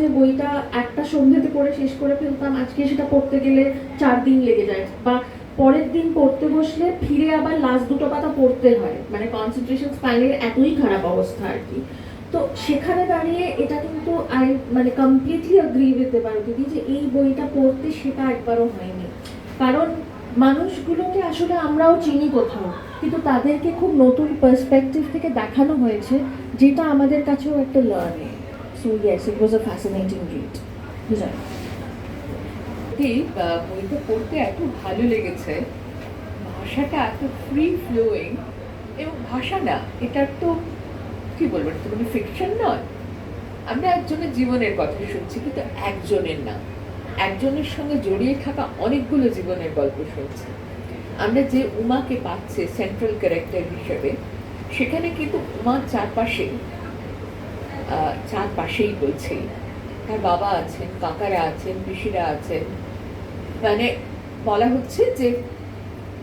যে বইটা একটা সন্ধ্যেতে পড়ে শেষ করে ফেলতাম, আজকে সেটা পড়তে গেলে চার দিন লেগে যায়। বা পরের দিন পড়তে বসলে ফিরে আবার লাস্ট দুটো পাতা পড়তে হয়। মানে কনসেন্ট্রেশন স্পাইনের এতই খারাপ অবস্থা আর কি। তো সেখানে দাঁড়িয়ে এটা কিন্তু আই মানে কমপ্লিটলি অ্যাগ্রি উইথ পারো দিদি যে এই বইটা পড়তে সেটা একবারও হয়নি। কারণ মানুষগুলোকে আসলে আমরাও চিনি কোথাও, কিন্তু তাদেরকে খুব নতুন পার্সপেক্টিভ থেকে দেখানো হয়েছে, যেটা আমাদের কাছেও একটা learning yes it was a fascinating read বুঝলেন বইটা পড়তে এত ভালো লেগেছে, ভাষাটা এত ফ্রি ফ্লোয়িং এবং ভাষা না, এটা তো বলব, এটা তো কোনো ফিকশন নয়। আমরা একজনের জীবনের কথা শুনছি, কিন্তু একজনের না। একজনের সঙ্গে জড়িয়ে থাকা অনেকগুলো জীবনের গল্প শুনছি। আমরা যে উমাকে পাচ্ছি সেন্ট্রাল ক্যারেক্টার হিসেবে, সেখানে কিন্তু উমার চারপাশে আহ, চারপাশেই বলছি তার বাবা আছেন কাকারা আছেন পিসিরা আছেন। মানে বলা হচ্ছে যে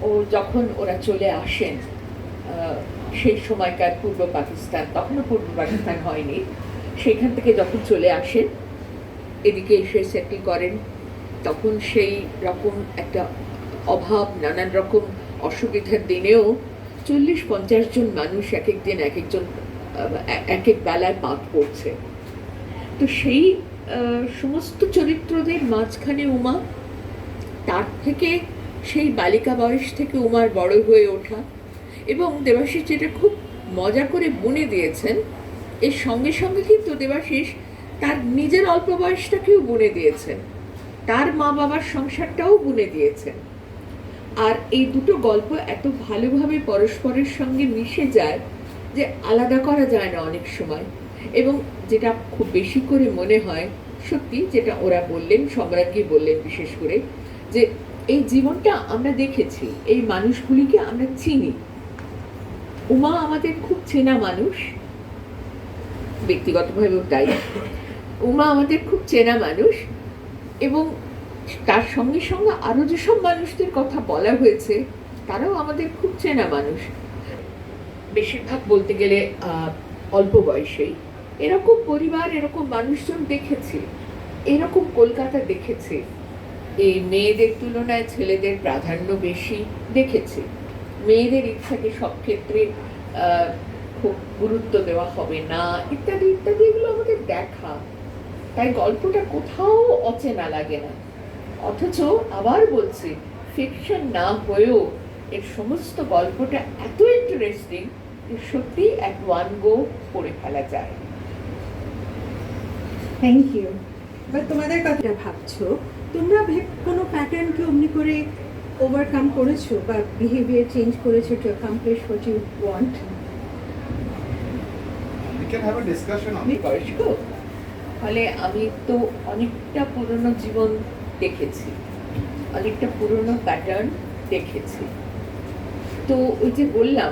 ও যখন ওরা চলে আসেন সেই সময়কার পূর্ব পাকিস্তান তখনও পূর্ব পাকিস্তান হয়নি সেখান থেকে যখন চলে আসেন এদিকে এসে সেটেল করেন তখন সেই রকম একটা অভাব নানান রকম অসুবিধার দিনেও চল্লিশ পঞ্চাশ জন মানুষ এক এক দিন এক একজন এক এক বেলায় পাঠ পড়ছে তো সেই সমস্ত চরিত্রদের মাঝখানে উমা, তার থেকে সেই বালিকা বয়স থেকে উমার বড় হয়ে ওঠা এবং দেবাশিস যেটা খুব মজা করে বুনে দিয়েছেন, এর সঙ্গে সঙ্গে কিন্তু দেবাশিস তার নিজের অল্প বয়সটাকেও বুনে দিয়েছেন। তার মা বাবার সংসারটাও বুনে দিয়েছেন। আর এই দুটো গল্প এত ভালোভাবে পরস্পরের সঙ্গে মিশে যায় যে আলাদা করা যায় না অনেক সময়। এবং যেটা খুব বেশি করে মনে হয়, সত্যি যেটা ওরা বললেন, সম্রাজ্ঞী বললেন বিশেষ করে, যে এই জীবনটা আমরা দেখেছি, এই মানুষগুলিকে আমরা চিনি। উমা আমাদের খুব চেনা মানুষ ব্যক্তিগতভাবেও তাই। উমা আমাদের খুব চেনা মানুষ এবং তার সঙ্গে সঙ্গে আরও যেসব মানুষদের কথা বলা হয়েছে, তারাও আমাদের খুব চেনা মানুষ। বেশিরভাগ বলতে গেলে অল্প বয়সেই। এরকম পরিবার, এরকম মানুষজন দেখেছে, এরকম কলকাতা দেখেছে। এই মেয়েদের তুলনায় ছেলেদের প্রাধান্য বেশি দেখেছে। মেয়েদের ইচ্ছাকে সব ক্ষেত্রে খুব গুরুত্ব দেওয়া হবে না, ইত্যাদি ইত্যাদি, এগুলো আমাদের দেখা। তাই গল্পটা কোথাও অচেনা লাগে না। অথচ আবার বলছি ফিকশন না হয়েও এর সমস্ত গল্পটা এত ইন্টারেস্টিং সত্যি এক ওয়ান গো করে ফেলা যায়। থ্যাংক ইউ এবার তোমাদের কথা ভাবছ তোমরা ভেব কোনো প্যাটার্নকে অমনি করে ওভারকাম করেছ বা বিহেভিয়ার চেঞ্জ করেছ to accomplish what you want ফলে আমি তো? অনেকটা পুরনো জীবন দেখেছি। অনেকটা পুরনো প্যাটার্ন দেখেছি। তো ওই যে বললাম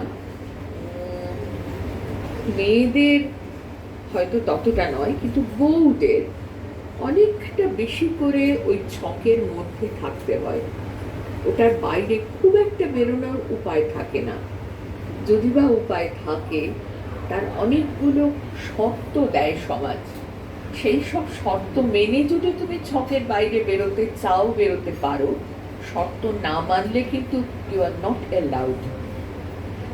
মেয়েদের হয়তো ততটা নয়, কিন্তু বউদের অনেকটা বেশি করে ওই ছকের মধ্যে থাকতে হয়। ওটার বাইরে খুব একটা বেরোনোর উপায় থাকে না। যদি বা উপায় থাকে, তার অনেকগুলো শর্ত দেয় সমাজ। সেই সব শর্ত মেনে যদি তুমি ছকের বাইরে বেরোতে চাও, বেরোতে পারো। শর্ত না মানলে কিন্তু ইউ আর নট অ্যালাউড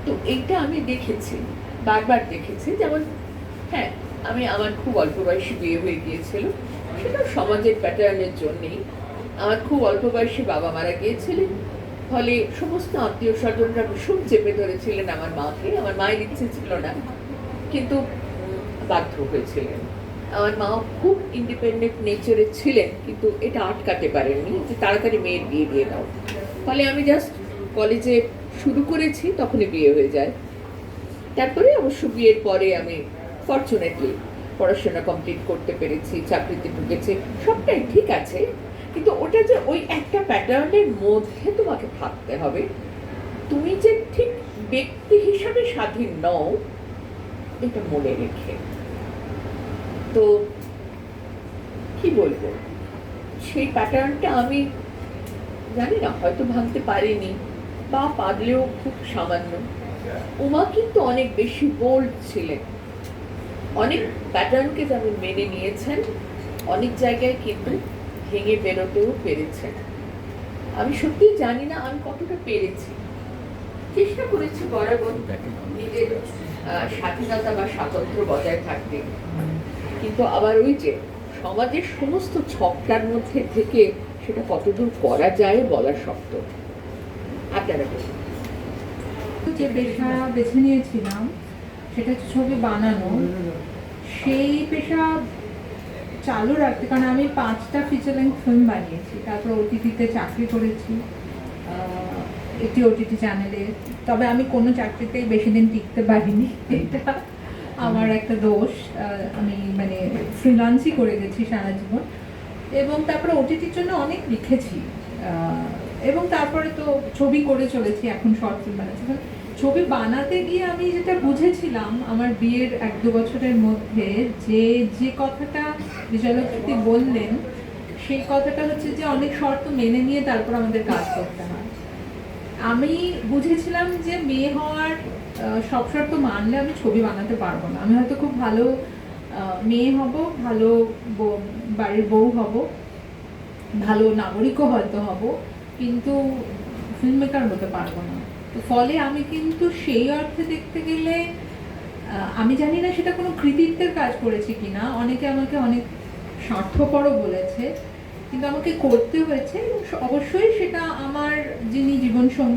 তো এইটা আমি দেখেছি। বারবার দেখেছি, যেমন হ্যাঁ আমি আমার খুব অল্প বয়সে বিয়ে হয়ে গিয়েছিল, সেটা সমাজের প্যাটার্নের জন্যেই। আমার খুব অল্প বয়সে বাবা মারা গিয়েছিলেন, ফলে সমস্ত আত্মীয় স্বজনরা ভীষণ চেপে ধরেছিলেন আমার মাকে, আমার মায়ের ইচ্ছে ছিল না, কিন্তু বাধ্য হয়েছিলেন। আমার মা খুব ইন্ডিপেন্ডেন্ট নেচারের ছিলেন, কিন্তু এটা আটকাতে পারেননি, যে তাড়াতাড়ি মেয়ের বিয়ে দিয়ে দাও। ফলে আমি জাস্ট কলেজে শুরু করেছি, তখনই বিয়ে হয়ে যায়। তারপরে অবশ্য বিয়ের পরে আমি ফর্চুনেটলি পড়াশোনা কমপ্লিট করতে পেরেছি, চাকরিতে ঢুকেছি, সবটাই ঠিক আছে। কিন্তু ওটা যে ওই একটা প্যাটার্নের মধ্যে তোমাকে থাকতে হবে। তুমি যে ঠিক ব্যক্তি হিসাবে স্বাধীন নও, এটা মনে রেখে। তো কি বলব? সেই প্যাটার্নটা আমি জানি না, হয়তো ভাঙতে পারিনি বা পারলেও খুব সামান্য। উমা কিন্তু অনেক বেশি বোল্ড ছিলেন। অনেক প্যাটার্নকে যেমন মেনে নিয়েছেন অনেক জায়গায় কিন্তু ভেঙে বেরোতেও পেরেছেন। আমি সত্যি জানি না আমি কতটা পেরেছি। চেষ্টা করেছি বরাবর নিজের স্বাধীনতা বা স্বাতন্ত্র্য বজায় থাকতে কিন্তু আবার ওই যে সমাজের সমস্ত ছকটার মধ্যে থেকে সেটা কতদূর করা যায় বলা শক্ত। আপনারা বলুন। যে পেশা বেছে নিয়েছিলাম, সেটা হচ্ছে ছবি বানানো। সেই পেশা চালু রাখতে, কারণ আমি পাঁচটা ফিচার লেন্থ ফিল্ম বানিয়েছি। তারপর ওটিটিতে চাকরি করেছি একটি ওটিটি চ্যানেলে তবে আমি কোনো চাকরিতেই বেশি দিন টিকতে পারিনি। এটা আমার একটা দোষ। আমি মানে ফ্রিলান্সই করে গেছি সারা জীবন। এবং তারপরে ওটিটির জন্য অনেক লিখেছি। এবং তারপরে তো ছবি করে চলেছি, এখন শর্ট ফিল্ম বানাচ্ছি। ছবি বানাতে গিয়ে আমি যেটা বুঝেছিলাম আমার বিয়ের এক দু বছরের মধ্যে যে যে কথাটা বিজয়লক্ষ্মী বললেন, সেই কথাটা হচ্ছে যে অনেক শর্ত মেনে নিয়ে তারপর আমাদের কাজ করতে হয়। আমি বুঝেছিলাম যে মেয়ে হওয়ার সব শর্ত মানলে আমি ছবি বানাতে পারব না। আমি হয়তো খুব ভালো মেয়ে হব, ভালো বাড়ির বউ হব, ভালো নাগরিকও হয়তো হব, কিন্তু ফিল্ম মেকার হতে পারব না। তো ফলে আমি কিন্তু সেই অর্থে দেখতে গেলে আমি জানি না সেটা কোনো কৃতিত্বের কাজ করেছি কি না অনেকে আমাকে অনেক স্বার্থপরও বলেছে, কিন্তু আমাকে করতে হয়েছে। অবশ্যই সেটা আমার যিনি জীবনসঙ্গী